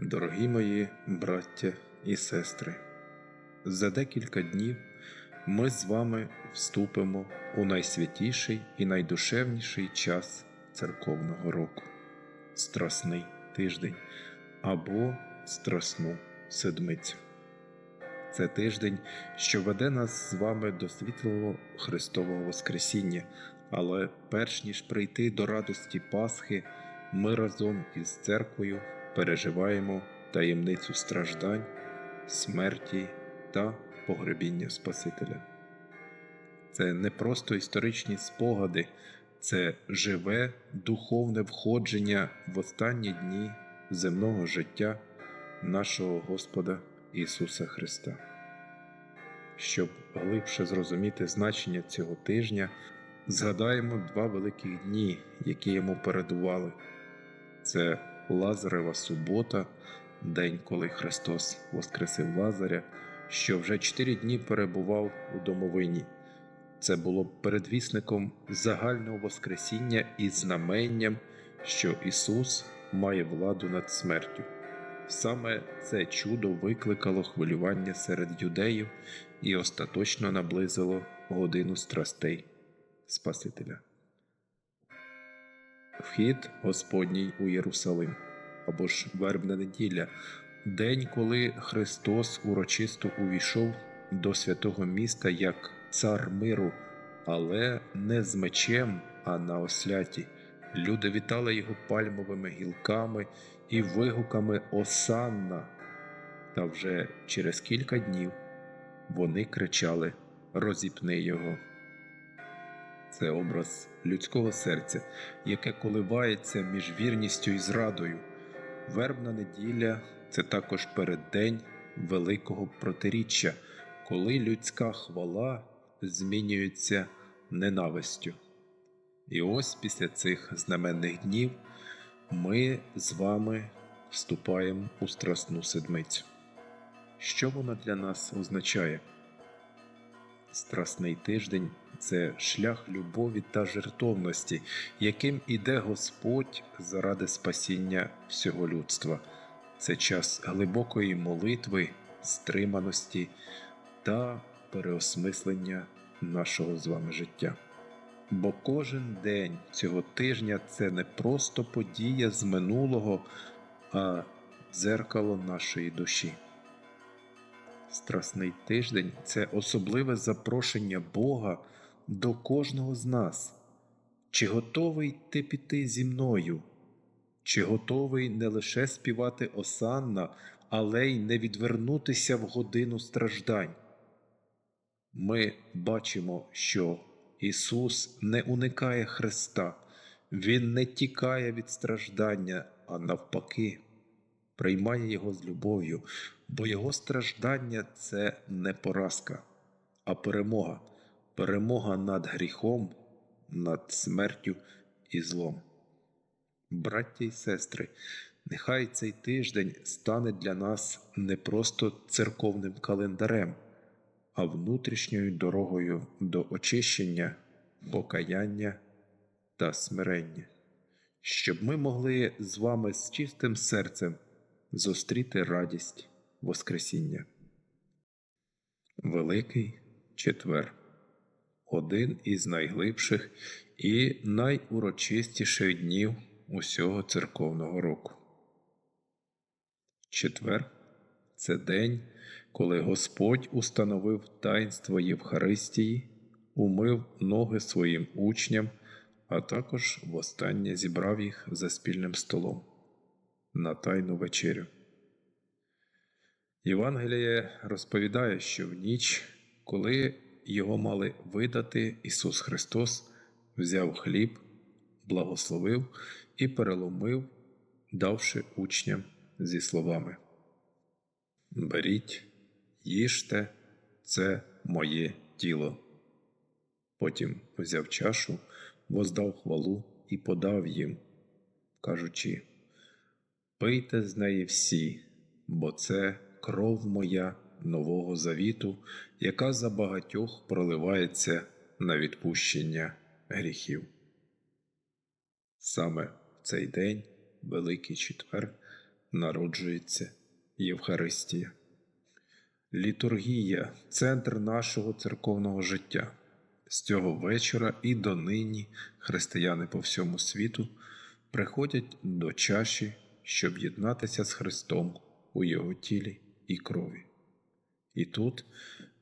Дорогі мої браття і сестри, за декілька днів ми з вами вступимо у найсвятіший і найдушевніший час церковного року Страсний тиждень або Страсну седмицю. Це тиждень, що веде нас з вами до світлого Христового Воскресіння, але перш ніж прийти до радості Пасхи, ми разом із церквою переживаємо таємницю страждань, смерті та погребіння Спасителя. Це не просто історичні спогади, це живе духовне входження в останні дні земного життя нашого Господа Ісуса Христа. Щоб глибше зрозуміти значення цього тижня, згадаємо два великих дні, які йому передували. Це Лазарева субота, день, коли Христос Воскресив Лазаря, що вже чотири дні перебував у домовині. Це було передвісником загального Воскресіння і знаменням, що Ісус має владу над смертю. Саме це чудо викликало хвилювання серед юдеїв і остаточно наблизило годину страстей Спасителя. Вхід Господній у Єрусалим або ж вербна неділя, день, коли Христос урочисто увійшов до святого міста як цар миру, але не з мечем, а на осляті. Люди вітали його пальмовими гілками і вигуками Осанна. Та вже через кілька днів вони кричали Розіпни його. Це образ людського серця, яке коливається між вірністю і зрадою. Вербна неділя це також переддень великого протиріччя, коли людська хвала змінюється ненавистю. І ось після цих знаменних днів ми з вами вступаємо у Страсну седмицю. Що вона для нас означає? Страсний тиждень це шлях любові та жертовності, яким іде Господь заради спасіння всього людства. Це час глибокої молитви, стриманості та переосмислення нашого з вами життя. Бо кожен день цього тижня це не просто подія з минулого, а дзеркало нашої душі. Страсний тиждень це особливе запрошення Бога до кожного з нас. Чи готовий ти піти зі мною? Чи готовий не лише співати осанна, але й не відвернутися в годину страждань? Ми бачимо, що Ісус не уникає Христа, Він не тікає від страждання, а навпаки, приймає Його з любов'ю, бо Його страждання це не поразка, а перемога, перемога над гріхом, над смертю і злом. Браття і сестри, нехай цей тиждень стане для нас не просто церковним календарем а внутрішньою дорогою до очищення, покаяння та смирення, щоб ми могли з вами з чистим серцем зустріти радість Воскресіння. Великий четвер один із найглибших і найурочистіших днів усього церковного року. Четвер це день коли Господь установив таїнство Євхаристії, умив ноги своїм учням, а також востаннє зібрав їх за спільним столом на Тайну вечерю. Євангеліє розповідає, що в ніч, коли його мали видати, Ісус Христос взяв хліб, благословив і переломив, давши учням зі словами. Беріть їжте, це моє тіло. Потім взяв чашу, воздав хвалу і подав їм, кажучи: Пийте з неї всі, бо це кров моя нового завіту, яка за багатьох проливається на відпущення гріхів. Саме в цей день, Великий Четвер, народжується Євхаристія. Літургія центр нашого церковного життя. З цього вечора і донині християни по всьому світу приходять до чаші, щоб єднатися з Христом у Його тілі і крові. І тут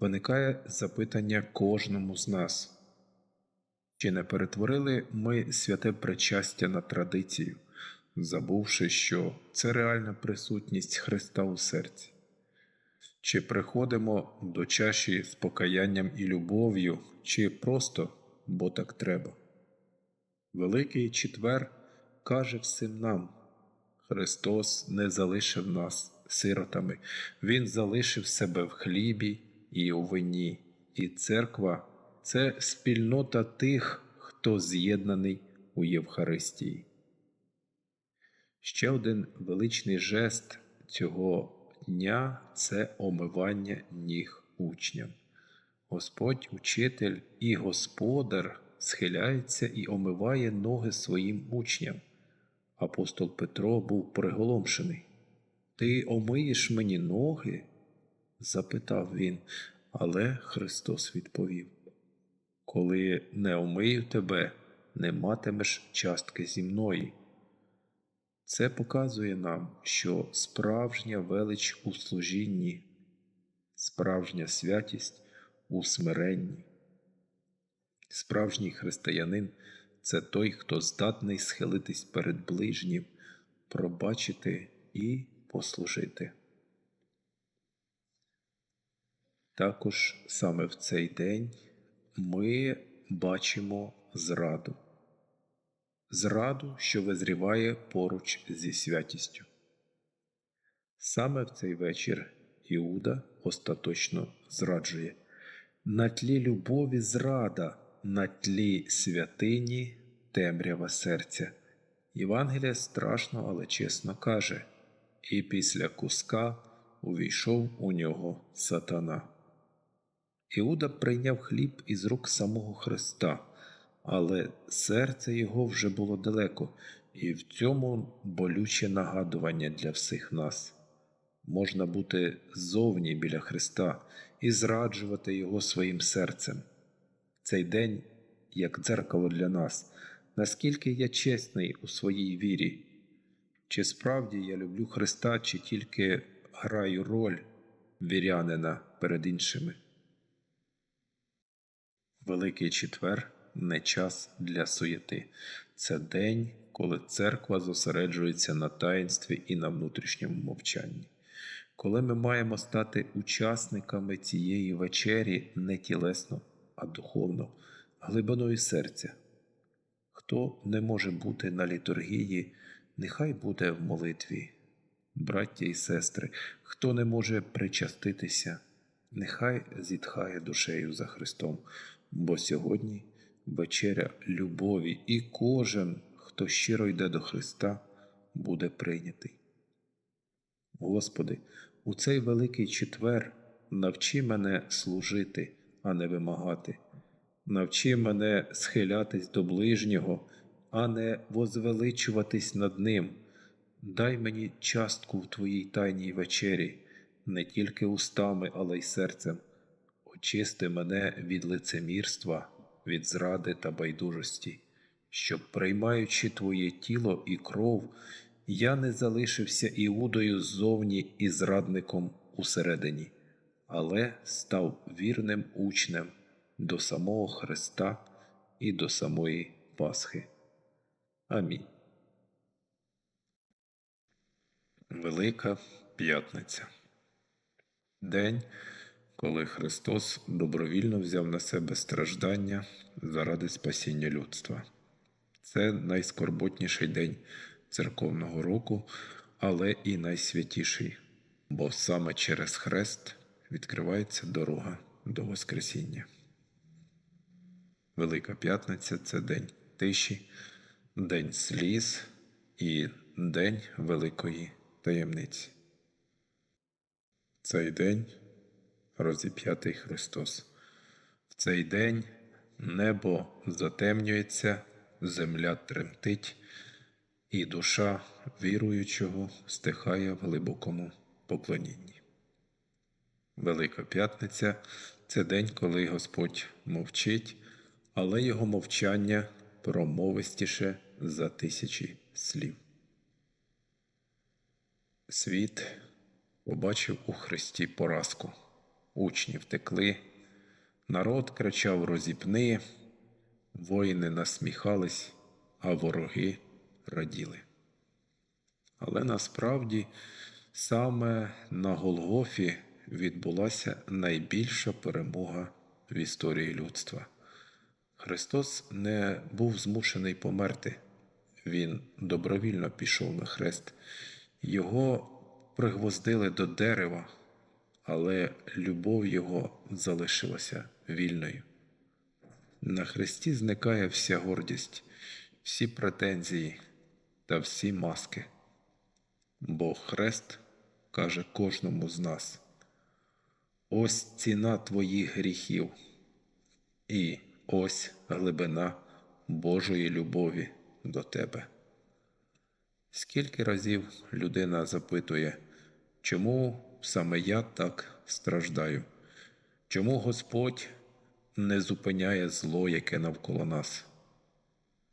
виникає запитання кожному з нас. Чи не перетворили ми святе причастя на традицію, забувши, що це реальна присутність Христа у серці? Чи приходимо до чаші з покаянням і любов'ю, чи просто бо так треба? Великий четвер каже всім нам: Христос не залишив нас сиротами, Він залишив себе в хлібі і у вині, і церква це спільнота тих, хто з'єднаний у Євхаристії. Ще один величний жест цього дня це омивання ніг учням. Господь, учитель і господар схиляється і омиває ноги своїм учням. Апостол Петро був приголомшений. Ти омиєш мені ноги? запитав він, але Христос відповів: Коли не омию тебе, не матимеш частки зі мною. Це показує нам, що справжня велич у служінні, справжня святість у смиренні. Справжній християнин це той, хто здатний схилитись перед ближнім, пробачити і послужити. Також саме в цей день ми бачимо зраду зраду, що визріває поруч зі святістю. Саме в цей вечір Іуда остаточно зраджує на тлі любові зрада, на тлі святині темрява серця. Євангелія страшно, але чесно каже, і після куска увійшов у нього сатана. Іуда прийняв хліб із рук самого Христа але серце його вже було далеко, і в цьому болюче нагадування для всіх нас. Можна бути зовні біля Христа і зраджувати Його своїм серцем. Цей день, як дзеркало для нас, наскільки я чесний у своїй вірі, чи справді я люблю Христа, чи тільки граю роль вірянина перед іншими. Великий четвер не час для суєти. Це день, коли церква зосереджується на таїнстві і на внутрішньому мовчанні. Коли ми маємо стати учасниками цієї вечері не тілесно, а духовно, глибиною серця. Хто не може бути на літургії, нехай буде в молитві. Браття і сестри, хто не може причаститися, нехай зітхає душею за Христом, бо сьогодні вечеря любові, і кожен, хто щиро йде до Христа, буде прийнятий. Господи, у цей великий четвер навчи мене служити, а не вимагати, навчи мене схилятись до ближнього, а не возвеличуватись над ним. Дай мені частку в Твоїй тайній вечері, не тільки устами, але й серцем. Очисти мене від лицемірства від зради та байдужості, щоб, приймаючи Твоє тіло і кров, я не залишився Іудою ззовні і зрадником усередині, але став вірним учнем до самого Христа і до самої Пасхи. Амінь. Велика П'ятниця. День коли Христос добровільно взяв на себе страждання заради спасіння людства. Це найскорботніший день церковного року, але і найсвятіший, бо саме через хрест відкривається дорога до Воскресіння. Велика П'ятниця це день тиші, день сліз і день Великої таємниці. Цей день розіп'ятий Христос. В цей день небо затемнюється, земля тремтить, і душа віруючого стихає в глибокому поклонінні. Велика П'ятниця це день, коли Господь мовчить, але його мовчання промовистіше за тисячі слів. Світ побачив у Христі поразку. Учні втекли, народ кричав розіпни, воїни насміхались, а вороги раділи. Але насправді саме на Голгофі відбулася найбільша перемога в історії людства. Христос не був змушений померти, Він добровільно пішов на хрест. Його пригвоздили до дерева, але любов його залишилася вільною. На хресті зникає вся гордість, всі претензії та всі маски. Бо хрест каже кожному з нас: ось ціна твоїх гріхів, і ось глибина Божої любові до тебе. Скільки разів людина запитує, чому саме я так страждаю? Чому Господь не зупиняє зло, яке навколо нас?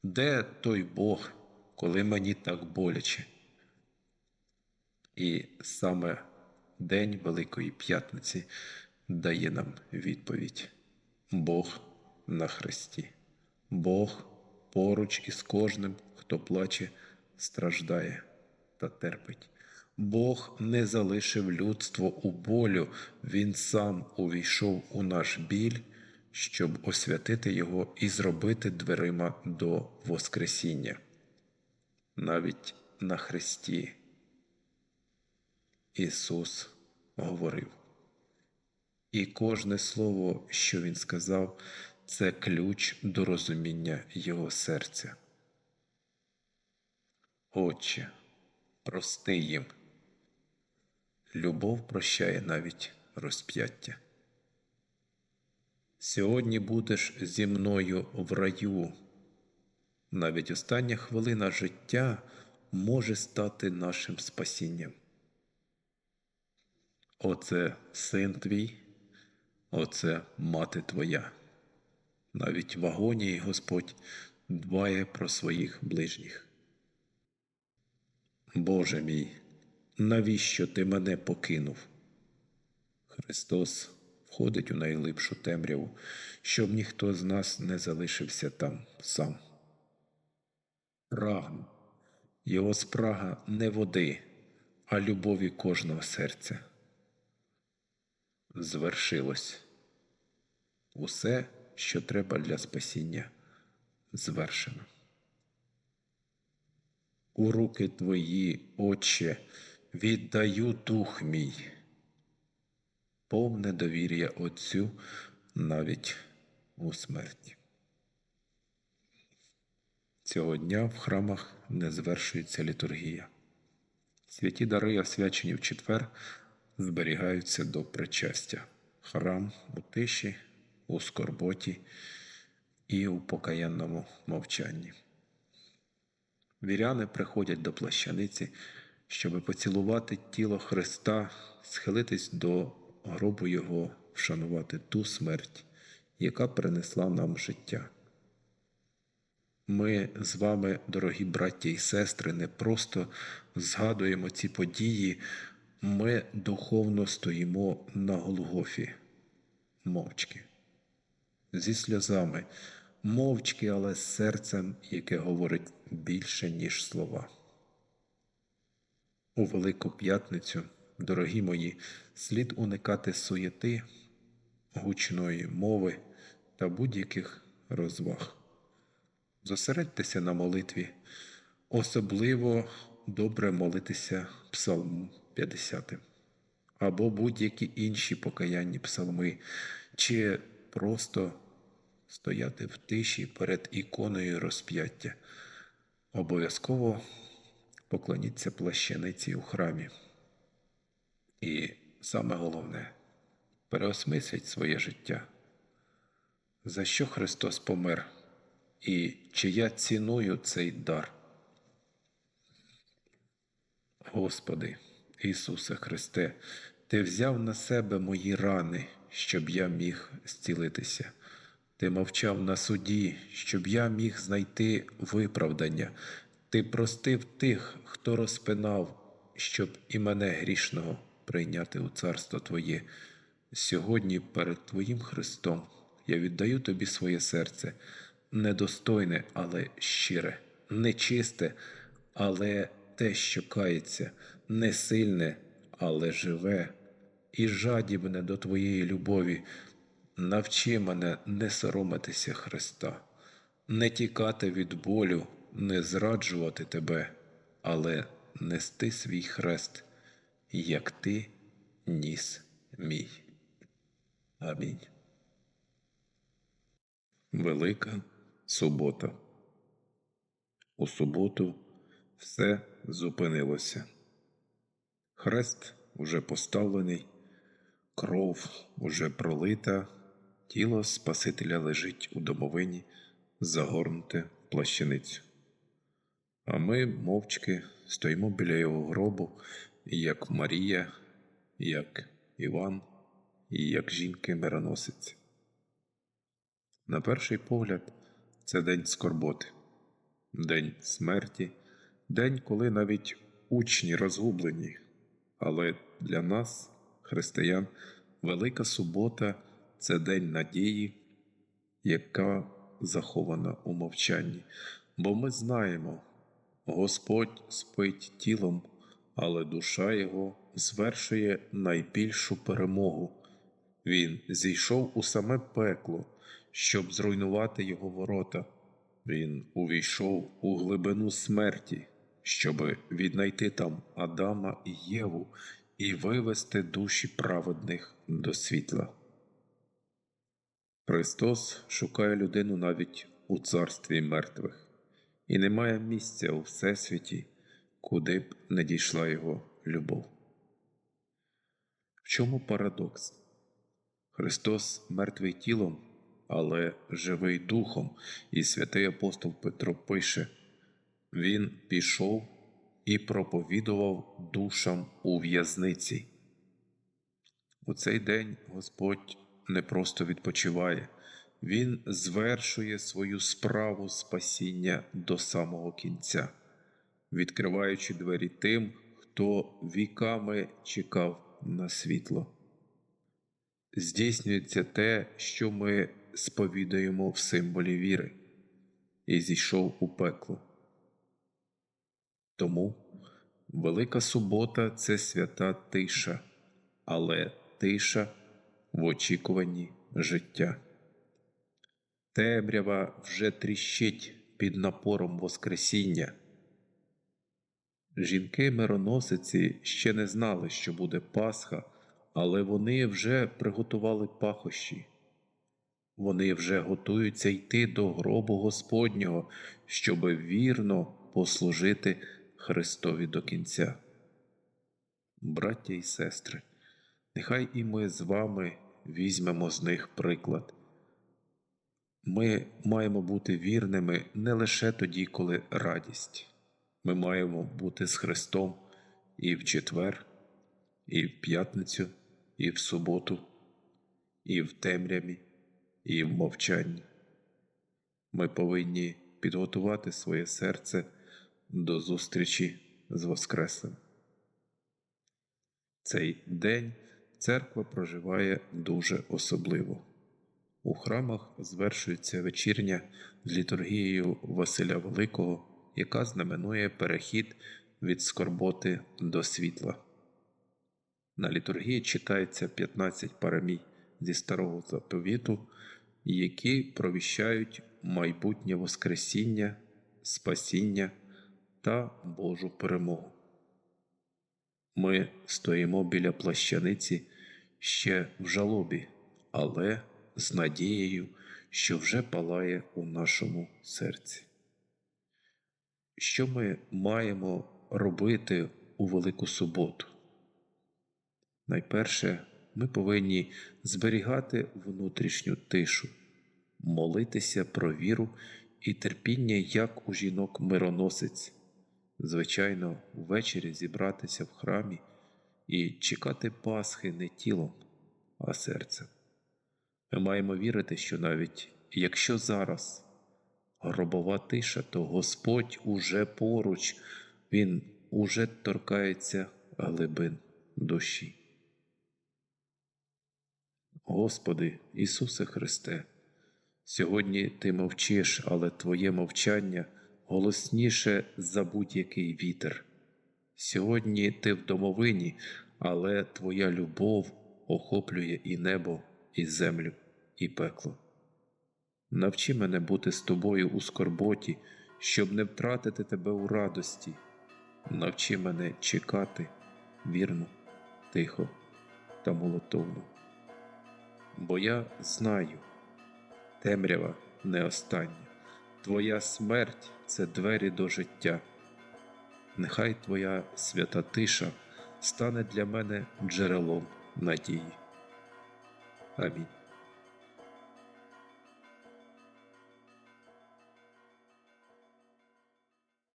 Де той Бог, коли мені так боляче? І саме День Великої П'ятниці дає нам відповідь: Бог на хресті, Бог поруч із кожним, хто плаче, страждає та терпить. Бог не залишив людство у болю, Він сам увійшов у наш біль, щоб освятити його і зробити дверима до Воскресіння. Навіть на хресті Ісус говорив. І кожне слово, що Він сказав, це ключ до розуміння Його серця. Отче, прости їм. Любов прощає навіть розп'яття. Сьогодні будеш зі мною в раю. Навіть остання хвилина життя може стати нашим спасінням. Оце син твій, оце мати твоя. Навіть в агонії Господь дбає про своїх ближніх. Боже мій, навіщо ти мене покинув? Христос входить у найлипшу темряву, щоб ніхто з нас не залишився там сам. Прагну, його спрага не води, а любові кожного серця. Звершилось усе, що треба для спасіння, звершено. У руки твої, Отче, віддаю дух мій, повне довір'я Отцю навіть у смерті. Цього дня в храмах не звершується літургія. Святі дари, освячені в четвер, зберігаються до причастя. Храм у тиші, у скорботі і у покаянному мовчанні. Віряни приходять до плащаниці, щоби поцілувати тіло Христа, схилитись до гробу Його, вшанувати ту смерть, яка принесла нам життя. Ми з вами, дорогі браття і сестри, не просто згадуємо ці події, ми духовно стоїмо на Голгофі, мовчки, зі сльозами, мовчки, але з серцем, яке говорить більше, ніж слова. У Велику П'ятницю, дорогі мої, слід уникати суєти, гучної мови та будь-яких розваг. Зосередьтеся на молитві, особливо добре молитися Псалму 50 або будь-які інші покаянні псалми, чи просто стояти в тиші перед іконою розп'яття. Обов'язково поклоніться плащаниці у храмі. І саме головне переосмисліть своє життя. За що Христос помер? І чи я ціную цей дар? Господи, Ісусе Христе, Ти взяв на себе мої рани, щоб я міг зцілитися. Ти мовчав на суді, щоб я міг знайти виправдання. Ти простив тих, хто розпинав, щоб і мене грішного прийняти у царство Твоє. Сьогодні перед Твоїм Христом я віддаю Тобі своє серце, недостойне, але щире, нечисте, але те, що кається, не сильне, але живе, і жадібне до Твоєї любові. Навчи мене не соромитися Христа, не тікати від болю, не зраджувати Тебе, але нести свій хрест, як Ти ніс мій. Амінь. Велика субота. У суботу все зупинилося. Хрест уже поставлений, кров уже пролита, тіло Спасителя лежить у домовині, загорнуте в плащаницю. А ми мовчки стоїмо біля його гробу, як Марія, як Іван і як жінки мироносиці. На перший погляд, це день скорботи, день смерті, день, коли навіть учні розгублені. Але для нас, християн, Велика субота це день надії, яка захована у мовчанні. Бо ми знаємо, Господь спить тілом, але душа Його звершує найбільшу перемогу. Він зійшов у саме пекло, щоб зруйнувати його ворота. Він увійшов у глибину смерті, щоб віднайти там Адама і Єву і вивести душі праведних до світла. Христос шукає людину навіть у царстві мертвих, і немає місця у Всесвіті, куди б не дійшла його любов. В чому парадокс? Христос мертвий тілом, але живий духом, і святий апостол Петро пише: Він пішов і проповідував душам у в'язниці. У цей день Господь не просто відпочиває, Він звершує свою справу спасіння до самого кінця, відкриваючи двері тим, хто віками чекав на світло. Здійснюється те, що ми сповідаємо в символі віри, і зійшов у пекло. Тому Велика субота це свята тиша, але тиша в очікуванні життя. Темрява вже тріщить під напором Воскресіння. Жінки мироносиці ще не знали, що буде Пасха, але вони вже приготували пахощі. Вони вже готуються йти до гробу Господнього, щоби вірно послужити Христові до кінця. Браття і сестри, нехай і ми з вами візьмемо з них приклад. Ми маємо бути вірними не лише тоді, коли радість. Ми маємо бути з Христом і в четвер, і в п'ятницю, і в суботу, і в темряві, і в мовчанні. Ми повинні підготувати своє серце до зустрічі з Воскреслим. Цей день церква проживає дуже особливо. У храмах звершується вечірня з літургією Василя Великого, яка знаменує перехід від скорботи до світла. На літургії читається 15 парамій зі старого заповіту, які провіщають майбутнє Воскресіння, спасіння та Божу перемогу. Ми стоїмо біля плащаниці ще в жалобі, але з надією, що вже палає у нашому серці. Що ми маємо робити у Велику суботу? Найперше, ми повинні зберігати внутрішню тишу, молитися про віру і терпіння, як у жінок мироносець, звичайно, ввечері зібратися в храмі і чекати Пасхи не тілом, а серцем. Ми маємо вірити, що навіть якщо зараз гробова тиша, то Господь уже поруч, Він уже торкається глибин душі. Господи Ісусе Христе, сьогодні Ти мовчиш, але Твоє мовчання голосніше за будь-який вітер. Сьогодні Ти в домовині, але Твоя любов охоплює і небо, і землю, і пекло. Навчи мене бути з тобою у скорботі, щоб не втратити тебе у радості. Навчи мене чекати вірно, тихо та молотовно. Бо я знаю, темрява не остання, Твоя смерть це двері до життя. Нехай Твоя свята тиша стане для мене джерелом надії. Амінь.